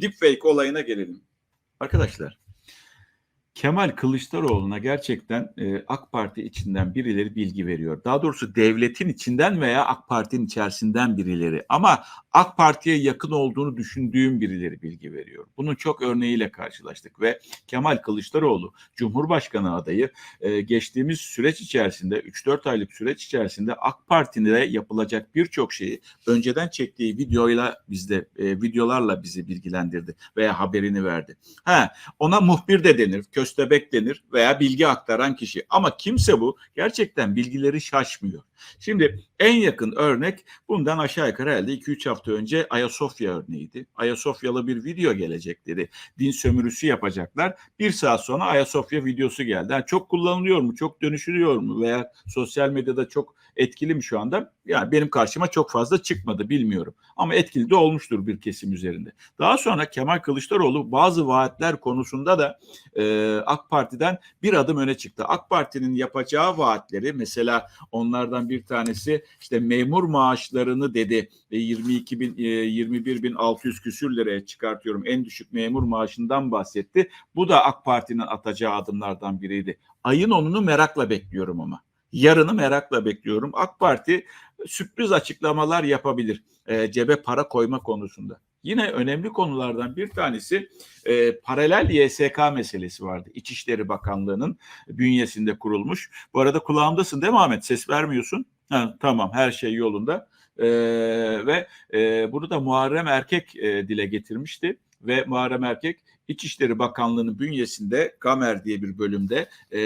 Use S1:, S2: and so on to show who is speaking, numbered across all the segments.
S1: deepfake olayına gelelim. Arkadaşlar Kemal Kılıçdaroğlu'na gerçekten e, AK Parti içinden birileri bilgi veriyor. Daha doğrusu devletin içinden veya AK Parti'nin içerisinden birileri. Ama AK Parti'ye yakın olduğunu düşündüğüm birileri bilgi veriyor. Bunun çok örneğiyle karşılaştık ve Kemal Kılıçdaroğlu Cumhurbaşkanı adayı e, geçtiğimiz süreç içerisinde 3-4 aylık süreç içerisinde AK Parti'de yapılacak birçok şeyi önceden çektiği videoyla bizde e, videolarla bizi bilgilendirdi veya haberini verdi. Ha ona muhbir de denir, köstebek denir veya bilgi aktaran kişi. Ama kimse bu gerçekten bilgileri şaşmıyor. Şimdi en yakın örnek bundan aşağı yukarı herhalde 2-3 hafta önce Ayasofya örneğiydi. Ayasofyalı bir video gelecek dedi. Din sömürüsü yapacaklar. Bir saat sonra Ayasofya videosu geldi. Yani çok kullanılıyor mu, çok dönüşülüyor mu veya sosyal medyada çok etkili mi şu anda? Yani benim karşıma çok fazla çıkmadı bilmiyorum. Ama etkili de olmuştur bir kesim üzerinde. Daha sonra Kemal Kılıçdaroğlu bazı vaatler konusunda da e, AK Parti'den bir adım öne çıktı. AK Parti'nin yapacağı vaatleri mesela onlardan bir tanesi işte memur maaşlarını dedi ve 22 bin, e, 21 bin 600 küsür liraya çıkartıyorum. En düşük memur maaşından bahsetti. Bu da AK Parti'nin atacağı adımlardan biriydi. Ayın onunu merakla bekliyorum ama. Yarını merakla bekliyorum. AK Parti sürpriz açıklamalar yapabilir e, cebe para koyma konusunda. Yine önemli konulardan bir tanesi e, paralel YSK meselesi vardı. İçişleri Bakanlığı'nın bünyesinde kurulmuş. Bu arada kulağımdasın değil mi Ahmet? Ses vermiyorsun. Ha, tamam her şey yolunda. E, ve e, bunu da Muharrem Erkek e, dile getirmişti. Ve Muharrem Erkek İçişleri Bakanlığı'nın bünyesinde Gamer diye bir bölümde e,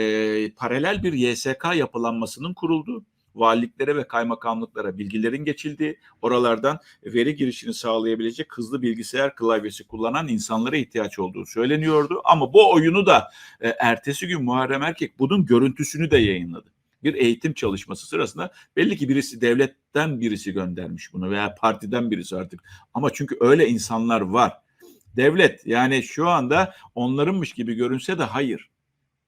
S1: paralel bir YSK yapılanmasının kurulduğu valiliklere ve kaymakamlıklara bilgilerin geçildiği, oralardan veri girişini sağlayabilecek hızlı bilgisayar klavyesi kullanan insanlara ihtiyaç olduğu söyleniyordu. Ama bu oyunu da e, ertesi gün Muharrem Erkek bunun görüntüsünü de yayınladı. Bir eğitim çalışması sırasında belli ki birisi devletten birisi göndermiş bunu veya partiden birisi artık. Ama çünkü öyle insanlar var. Devlet yani şu anda onlarınmış gibi görünse de hayır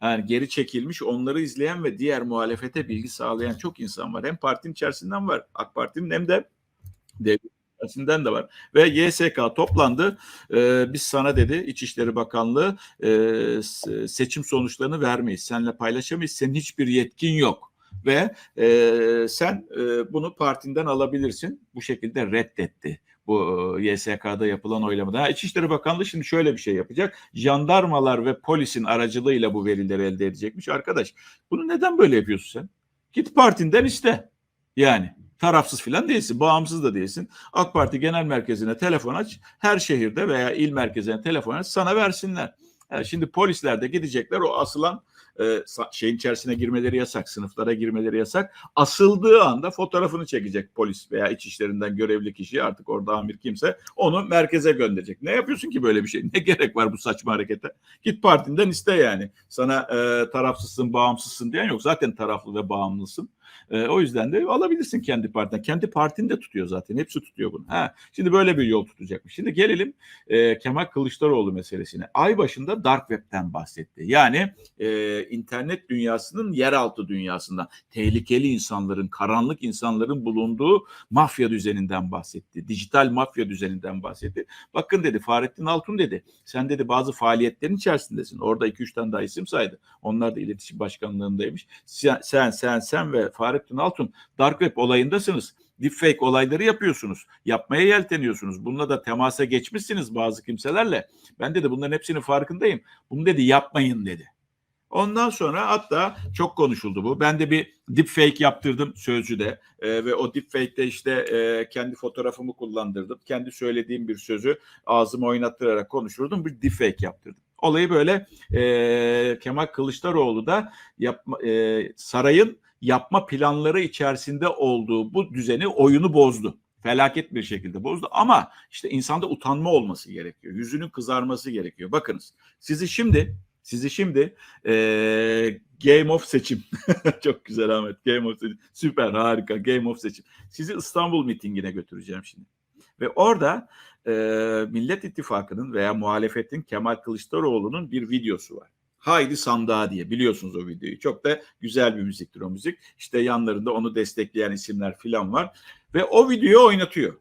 S1: yani geri çekilmiş onları izleyen ve diğer muhalefete bilgi sağlayan çok insan var. Hem partinin içerisinden var AK Parti'nin hem de devlet içerisinden de var. Ve YSK toplandı. Ee, biz sana dedi İçişleri Bakanlığı e, seçim sonuçlarını vermeyiz. Seninle paylaşamayız. Senin hiçbir yetkin yok. Ve e, sen e, bunu partinden alabilirsin. Bu şekilde reddetti bu YSK'da yapılan oylamada. İçişleri Bakanlığı şimdi şöyle bir şey yapacak. Jandarmalar ve polisin aracılığıyla bu verileri elde edecekmiş. Arkadaş bunu neden böyle yapıyorsun sen? Git partinden iste. Yani tarafsız filan değilsin, bağımsız da değilsin. AK Parti Genel Merkezi'ne telefon aç. Her şehirde veya il merkezine telefon aç sana versinler. Yani şimdi polisler de gidecekler o asılan e, şeyin içerisine girmeleri yasak, sınıflara girmeleri yasak. Asıldığı anda fotoğrafını çekecek polis veya iç işlerinden görevli kişi artık orada amir kimse onu merkeze gönderecek. Ne yapıyorsun ki böyle bir şey? Ne gerek var bu saçma harekete? Git partinden iste yani. Sana e, tarafsızsın, bağımsızsın diyen yok. Zaten taraflı ve bağımlısın. E, o yüzden de alabilirsin kendi partinden. Kendi partini de tutuyor zaten. Hepsi tutuyor bunu. Ha, şimdi böyle bir yol tutacakmış. Şimdi gelelim e, Kemal Kılıçdaroğlu meselesine. Ay başında Dark Web'ten bahsetti. Yani e, internet dünyasının yeraltı dünyasından tehlikeli insanların, karanlık insanların bulunduğu mafya düzeninden bahsetti. Dijital mafya düzeninden bahsetti. Bakın dedi Fahrettin Altun dedi. Sen dedi bazı faaliyetlerin içerisindesin. Orada 2-3 tane daha isim saydı. Onlar da iletişim başkanlığındaymış. Sen sen sen, sen ve Fahrettin Altun Dark Web olayındasınız deepfake olayları yapıyorsunuz. Yapmaya yelteniyorsunuz. Bununla da temasa geçmişsiniz bazı kimselerle. Ben dedi bunların hepsinin farkındayım. Bunu dedi yapmayın dedi. Ondan sonra hatta çok konuşuldu bu. Ben de bir deepfake yaptırdım sözcüde e, ve o deepfake'de işte e, kendi fotoğrafımı kullandırdım. Kendi söylediğim bir sözü ağzımı oynattırarak konuşurdum. Bir deepfake yaptırdım. Olayı böyle e, Kemal Kılıçdaroğlu da yapma, e, sarayın yapma planları içerisinde olduğu bu düzeni oyunu bozdu felaket bir şekilde bozdu ama işte insanda utanma olması gerekiyor. Yüzünün kızarması gerekiyor. Bakınız sizi şimdi sizi şimdi e, Game of seçim. Çok güzel Ahmet. Game of seçim. Süper harika. Game of seçim. Sizi İstanbul mitingine götüreceğim şimdi. Ve orada e, Millet İttifakı'nın veya muhalefetin Kemal Kılıçdaroğlu'nun bir videosu var. Haydi sandığa diye biliyorsunuz o videoyu. Çok da güzel bir müziktir o müzik. İşte yanlarında onu destekleyen isimler filan var. Ve o videoyu oynatıyor.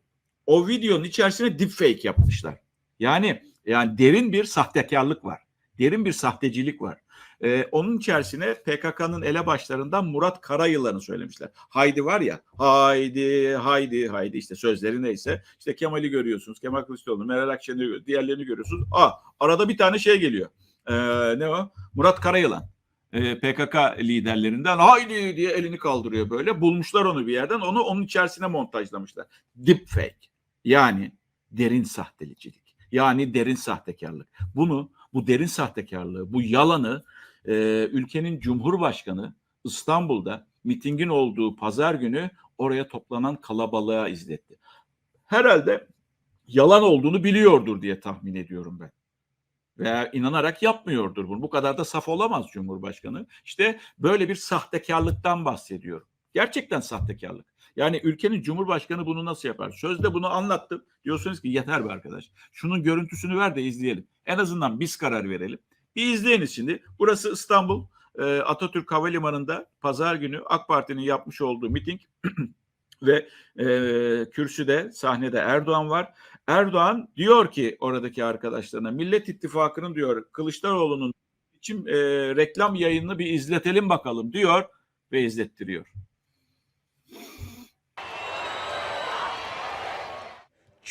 S1: O videonun içerisine deepfake yapmışlar. Yani Yani derin bir sahtekarlık var. Derin bir sahtecilik var. Ee, onun içerisine PKK'nın elebaşlarından Murat Karayılan'ı söylemişler. Haydi var ya haydi haydi haydi işte sözleri neyse işte Kemal'i görüyorsunuz Kemal Kılıçdaroğlu Meral Akşener'i diğerlerini görüyorsunuz. Aa arada bir tane şey geliyor. Ee, ne o? Murat Karayılan. Ee, PKK liderlerinden haydi diye elini kaldırıyor böyle. Bulmuşlar onu bir yerden. Onu onun içerisine montajlamışlar. Deepfake. Yani derin sahtecilik. Yani derin sahtekarlık. Bunu bu derin sahtekarlığı, bu yalanı e, ülkenin Cumhurbaşkanı İstanbul'da mitingin olduğu pazar günü oraya toplanan kalabalığa izletti. Herhalde yalan olduğunu biliyordur diye tahmin ediyorum ben. Veya inanarak yapmıyordur bunu. Bu kadar da saf olamaz Cumhurbaşkanı. İşte böyle bir sahtekarlıktan bahsediyorum. Gerçekten sahtekarlık. Yani ülkenin Cumhurbaşkanı bunu nasıl yapar? Sözde bunu anlattım. Diyorsunuz ki yeter be arkadaş. Şunun görüntüsünü ver de izleyelim. En azından biz karar verelim. Bir izleyiniz şimdi. Burası İstanbul e, Atatürk Havalimanı'nda pazar günü AK Parti'nin yapmış olduğu miting ve e, kürsüde sahnede Erdoğan var. Erdoğan diyor ki oradaki arkadaşlarına Millet İttifakı'nın diyor Kılıçdaroğlu'nun için e, reklam yayınını bir izletelim bakalım diyor ve izlettiriyor.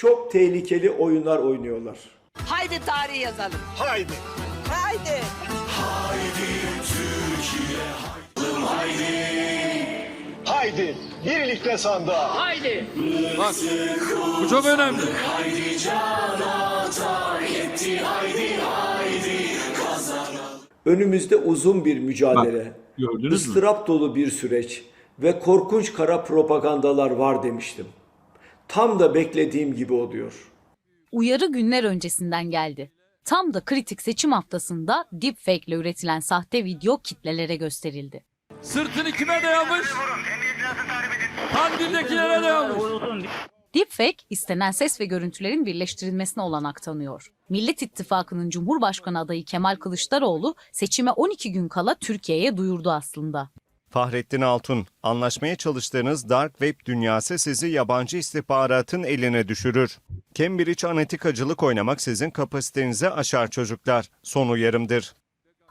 S2: çok tehlikeli oyunlar oynuyorlar.
S3: Haydi tarihi yazalım.
S2: Haydi.
S3: Haydi.
S4: Haydi birlikte sandığa.
S5: Haydi. Bak bu çok önemli.
S2: Önümüzde uzun bir mücadele,
S1: Gördünüz mü?
S2: ıstırap dolu bir süreç ve korkunç kara propagandalar var demiştim. Tam da beklediğim gibi oluyor.
S6: Uyarı günler öncesinden geldi. Tam da kritik seçim haftasında deepfake ile üretilen sahte video kitlelere gösterildi.
S5: Sırtını kime dayamış? Kandildekilere dayamış.
S6: Deepfake, istenen ses ve görüntülerin birleştirilmesine olanak tanıyor. Millet İttifakı'nın Cumhurbaşkanı adayı Kemal Kılıçdaroğlu seçime 12 gün kala Türkiye'ye duyurdu aslında.
S7: Fahrettin Altun, anlaşmaya çalıştığınız dark web dünyası sizi yabancı istihbaratın eline düşürür. Cambridge anatikacılık oynamak sizin kapasitenizi aşar çocuklar. Son uyarımdır.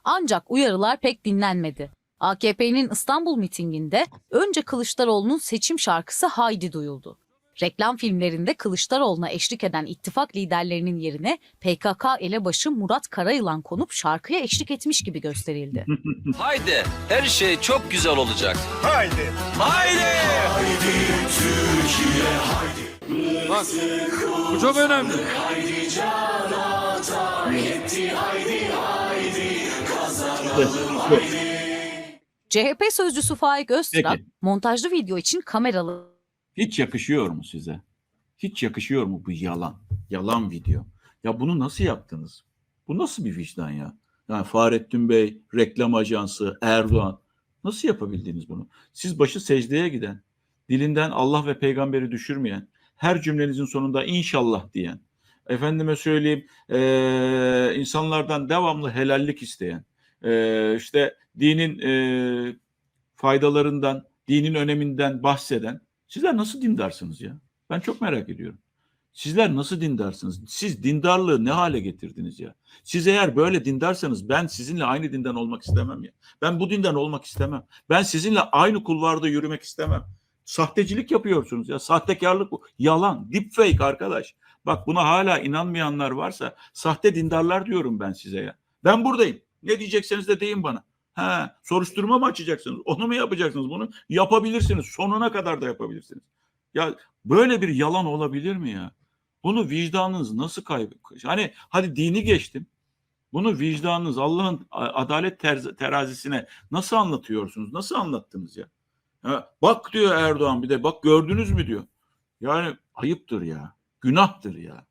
S6: Ancak uyarılar pek dinlenmedi. AKP'nin İstanbul mitinginde önce Kılıçdaroğlu'nun seçim şarkısı Haydi duyuldu. Reklam filmlerinde Kılıçdaroğlu'na eşlik eden ittifak liderlerinin yerine PKK elebaşı Murat Karayılan konup şarkıya eşlik etmiş gibi gösterildi.
S8: Haydi her şey çok güzel olacak.
S4: Haydi.
S8: Haydi.
S5: Bak bu çok önemli.
S6: CHP sözcüsü Faik Öztürk
S1: Peki.
S6: montajlı video için kameralı
S1: Hiç yakışıyor mu size? Hiç yakışıyor mu bu yalan? Yalan video. Ya bunu nasıl yaptınız? Bu nasıl bir vicdan ya? Yani Fahrettin Bey, reklam ajansı, Erdoğan. Nasıl yapabildiniz bunu? Siz başı secdeye giden, dilinden Allah ve peygamberi düşürmeyen, her cümlenizin sonunda inşallah diyen, efendime söyleyeyim eee, insanlardan devamlı helallik isteyen, eee, işte dinin eee, faydalarından, dinin öneminden bahseden Sizler nasıl dindarsınız ya? Ben çok merak ediyorum. Sizler nasıl dindarsınız? Siz dindarlığı ne hale getirdiniz ya? Siz eğer böyle dindarsanız ben sizinle aynı dinden olmak istemem ya. Ben bu dinden olmak istemem. Ben sizinle aynı kulvarda yürümek istemem. Sahtecilik yapıyorsunuz ya. Sahtekarlık bu. Yalan. Deepfake arkadaş. Bak buna hala inanmayanlar varsa sahte dindarlar diyorum ben size ya. Ben buradayım. Ne diyecekseniz de deyin bana. Ha, soruşturma mı açacaksınız? Onu mu yapacaksınız? Bunu yapabilirsiniz. Sonuna kadar da yapabilirsiniz. Ya böyle bir yalan olabilir mi ya? Bunu vicdanınız nasıl kaybediyor? Hani hadi dini geçtim. Bunu vicdanınız Allah'ın adalet terazisine nasıl anlatıyorsunuz? Nasıl anlattınız ya? Ha, bak diyor Erdoğan bir de bak gördünüz mü diyor. Yani ayıptır ya. Günahtır ya.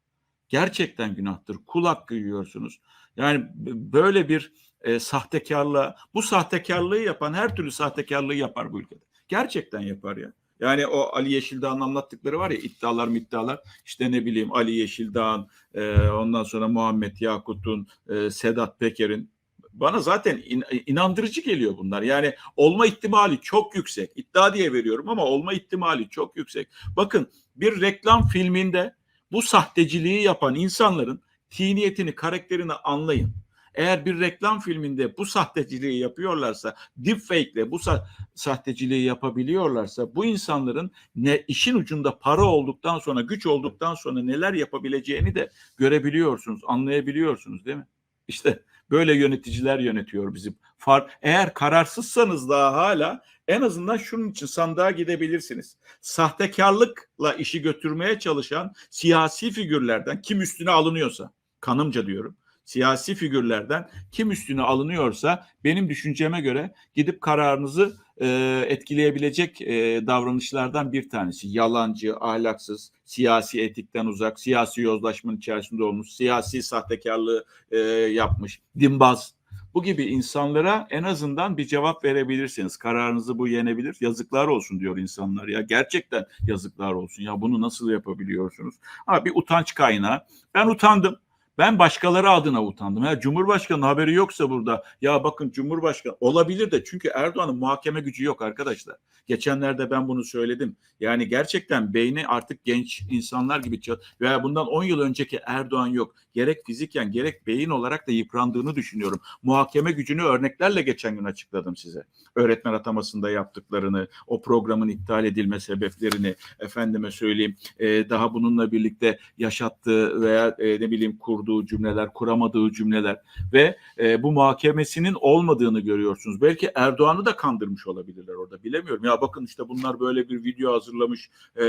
S1: Gerçekten günahtır. Kul hakkı yiyorsunuz. Yani böyle bir e, sahtekarlığa, bu sahtekarlığı yapan her türlü sahtekarlığı yapar bu ülkede. Gerçekten yapar ya. Yani o Ali Yeşildağ'ın anlattıkları var ya iddialar iddialar işte ne bileyim Ali Yeşildağ'ın e, ondan sonra Muhammed Yakut'un e, Sedat Peker'in bana zaten in- inandırıcı geliyor bunlar. Yani olma ihtimali çok yüksek. İddia diye veriyorum ama olma ihtimali çok yüksek. Bakın bir reklam filminde bu sahteciliği yapan insanların tiniyetini, karakterini anlayın. Eğer bir reklam filminde bu sahteciliği yapıyorlarsa, deepfake ile bu sa- sahteciliği yapabiliyorlarsa bu insanların ne işin ucunda para olduktan sonra, güç olduktan sonra neler yapabileceğini de görebiliyorsunuz, anlayabiliyorsunuz değil mi? İşte böyle yöneticiler yönetiyor bizi. Far, eğer kararsızsanız daha hala en azından şunun için sandığa gidebilirsiniz. Sahtekarlıkla işi götürmeye çalışan siyasi figürlerden kim üstüne alınıyorsa, kanımca diyorum, siyasi figürlerden kim üstüne alınıyorsa benim düşünceme göre gidip kararınızı e, etkileyebilecek e, davranışlardan bir tanesi. Yalancı, ahlaksız, siyasi etikten uzak, siyasi yozlaşmanın içerisinde olmuş, siyasi sahtekarlığı e, yapmış, dimbaz. Bu gibi insanlara en azından bir cevap verebilirsiniz. Kararınızı bu yenebilir. Yazıklar olsun diyor insanlar ya. Gerçekten yazıklar olsun. Ya bunu nasıl yapabiliyorsunuz? Ha bir utanç kaynağı. Ben utandım. Ben başkaları adına utandım. Ya Cumhurbaşkanı haberi yoksa burada ya bakın Cumhurbaşkanı olabilir de çünkü Erdoğan'ın muhakeme gücü yok arkadaşlar. Geçenlerde ben bunu söyledim. Yani gerçekten beyni artık genç insanlar gibi veya bundan 10 yıl önceki Erdoğan yok. Gerek fiziken gerek beyin olarak da yıprandığını düşünüyorum. Muhakeme gücünü örneklerle geçen gün açıkladım size. Öğretmen atamasında yaptıklarını, o programın iptal edilme sebeplerini efendime söyleyeyim. e, daha bununla birlikte yaşattığı veya e, ne bileyim kurduğu cümleler, kuramadığı cümleler ve e, bu muhakemesinin olmadığını görüyorsunuz. Belki Erdoğan'ı da kandırmış olabilirler orada bilemiyorum. Ya bakın işte bunlar böyle bir video hazırlamış e,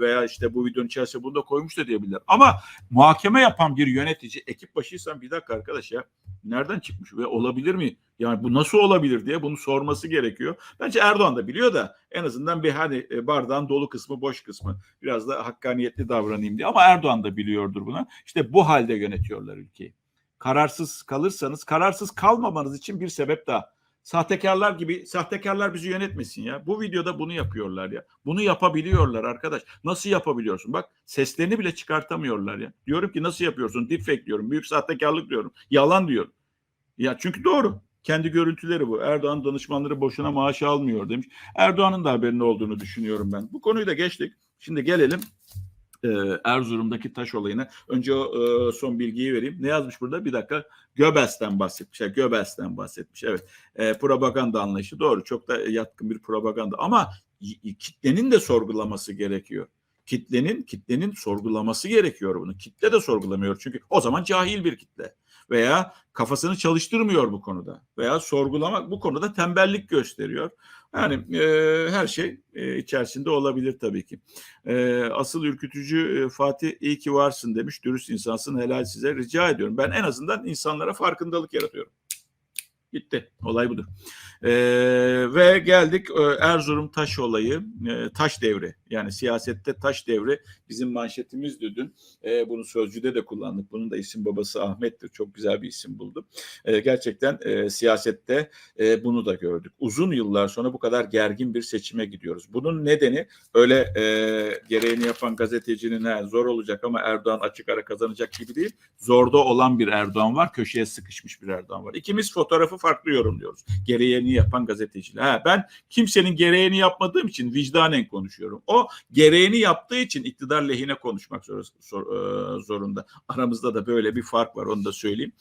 S1: veya işte bu videonun içerisine bunu da koymuş da diyebilirler. Ama muhakeme yapan bir yönetici ekip başıysan bir dakika arkadaş ya nereden çıkmış ve olabilir mi? Yani bu nasıl olabilir diye bunu sorması gerekiyor. Bence Erdoğan da biliyor da en azından bir hani e, bardağın dolu kısmı boş kısmı biraz da hakkaniyetli davranayım diye. Ama Erdoğan da biliyordur bunu. İşte bu halde yönetiyorlar ülkeyi. Kararsız kalırsanız kararsız kalmamanız için bir sebep daha. Sahtekarlar gibi sahtekarlar bizi yönetmesin ya. Bu videoda bunu yapıyorlar ya. Bunu yapabiliyorlar arkadaş. Nasıl yapabiliyorsun? Bak seslerini bile çıkartamıyorlar ya. Diyorum ki nasıl yapıyorsun? Deepfake diyorum. Büyük sahtekarlık diyorum. Yalan diyorum. Ya çünkü doğru. Kendi görüntüleri bu. Erdoğan danışmanları boşuna maaş almıyor demiş. Erdoğan'ın da haberinde olduğunu düşünüyorum ben. Bu konuyu da geçtik. Şimdi gelelim e, Erzurum'daki taş olayına. Önce o e, son bilgiyi vereyim. Ne yazmış burada? Bir dakika. Göbels'ten bahsetmiş. Göbels'ten bahsetmiş. Evet. E, propaganda anlayışı. Doğru. Çok da yatkın bir propaganda. Ama kitlenin de sorgulaması gerekiyor. Kitlenin kitlenin sorgulaması gerekiyor bunu. Kitle de sorgulamıyor. Çünkü o zaman cahil bir kitle veya kafasını çalıştırmıyor bu konuda veya sorgulamak bu konuda tembellik gösteriyor. Yani e, her şey e, içerisinde olabilir tabii ki. E, asıl ürkütücü e, Fatih iyi ki varsın demiş. Dürüst insansın helal size rica ediyorum. Ben en azından insanlara farkındalık yaratıyorum. Gitti. Olay budur. Ee, ve geldik e, Erzurum taş olayı, e, taş devri. Yani siyasette taş devri bizim manşetimizdi dün. E, bunu sözcüde de kullandık. Bunun da isim babası Ahmet'tir. Çok güzel bir isim buldum. E, gerçekten e, siyasette e, bunu da gördük. Uzun yıllar sonra bu kadar gergin bir seçime gidiyoruz. Bunun nedeni öyle e, gereğini yapan gazetecinin "Ha, zor olacak ama Erdoğan açık ara kazanacak gibi değil. Zorda olan bir Erdoğan var. Köşeye sıkışmış bir Erdoğan var. İkimiz fotoğrafı farklı yorumluyoruz. Gereğini yapan gazeteciler. Ha, ben kimsenin gereğini yapmadığım için vicdanen konuşuyorum. O gereğini yaptığı için iktidar lehine konuşmak e, zorunda. Aramızda da böyle bir fark var onu da söyleyeyim.